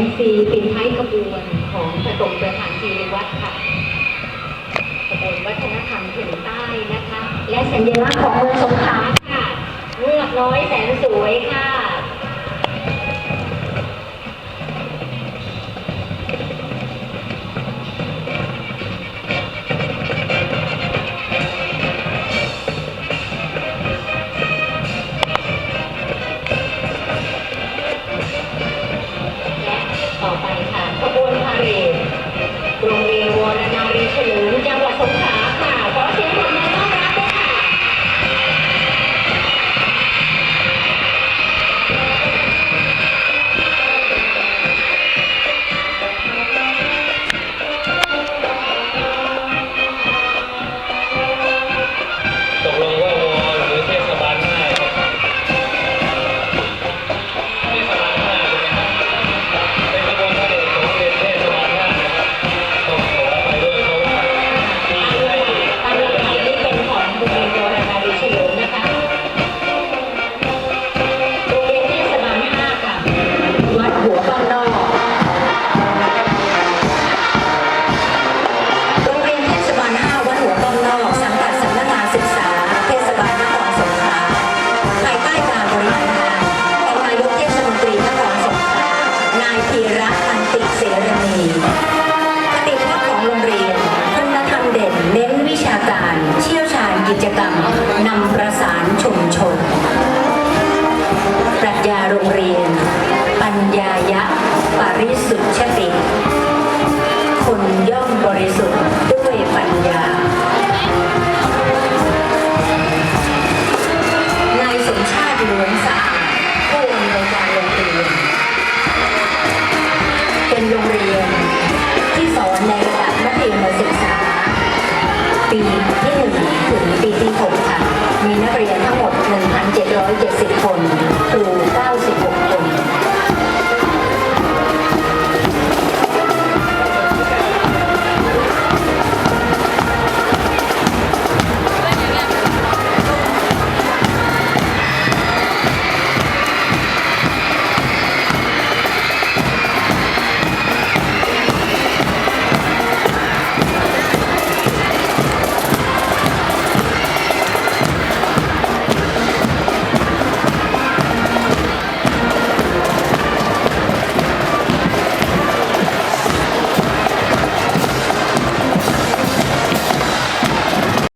มซีปิดท้ายขบวนของพระสงฆ์ประธานจีรวัดค่ะขบวนวัฒนธรรมเฉียงใต้นะคะ และสัญลักษณ์ของเมืองสงขลาค่ะเมือกน้อยแสนสวยค่ะ ยาโรงเรียน ปัญญายะ ปริสุทธิ์ชติคนย่อมบริสุทธิ์ด้วยปัญญา นายสมชาติหลวงสะอาดผู้อำนวยการโรงเรียนเป็นโรง